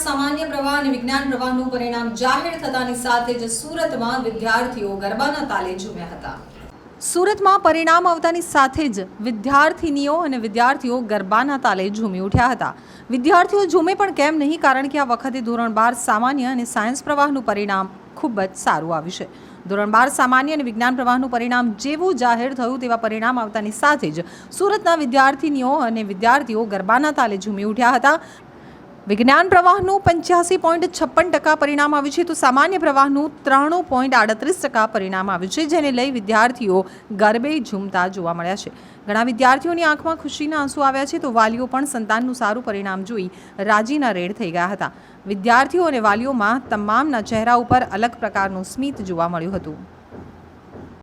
સામાન્ય પ્રવાહ અને વિજ્ઞાન પ્રવાહનું પરિણામ જાહેર થતાની સાથે જ સુરતમાં વિદ્યાર્થીઓ ગરબાના તાલે ઝૂમ્યા હતા. સુરતમાં પરિણામ આવતાની સાથે જ વિદ્યાર્થિનીઓ અને વિદ્યાર્થીઓ ગરબાના તાલે ઝૂમી ઉઠ્યા હતા. વિદ્યાર્થીઓ ઝૂમે પણ કેમ નહીં કારણ કે આ વખતે ધોરણ બાર સામાન્ય અને સાયન્સ પ્રવાહનું પરિણામ ખૂબ જ સારું આવ્યું છે. ધોરણ બાર સામાન્ય અને વિજ્ઞાન પ્રવાહનું પરિણામ જેવું જાહેર થયું તેવા પરિણામ આવતાની સાથે જ સુરતના વિદ્યાર્થિનીઓ અને વિદ્યાર્થીઓ ગરબાના તાલે ઝૂમી ઉઠ્યા હતા. વિજ્ઞાન પ્રવાહનું પંચ્યાસી પોઈન્ટ છપ્પન ટકા પરિણામ આવ્યું છે, તો સામાન્ય પ્રવાહનું ત્રાણું પોઈન્ટ આડત્રીસ ટકા પરિણામ આવ્યું છે, જેને લઈ વિદ્યાર્થીઓ ગરબે ઝૂમતા જોવા મળ્યા છે. ઘણા વિદ્યાર્થીઓની આંખમાં ખુશીના આંસુ આવ્યા છે, તો વાલીઓ પણ સંતાનનું સારું પરિણામ જોઈ રાજીના રેડ થઈ ગયા હતા. વિદ્યાર્થીઓ અને વાલીઓમાં તમામના ચહેરા ઉપર અલગ પ્રકારનું સ્મિત જોવા મળ્યું હતું.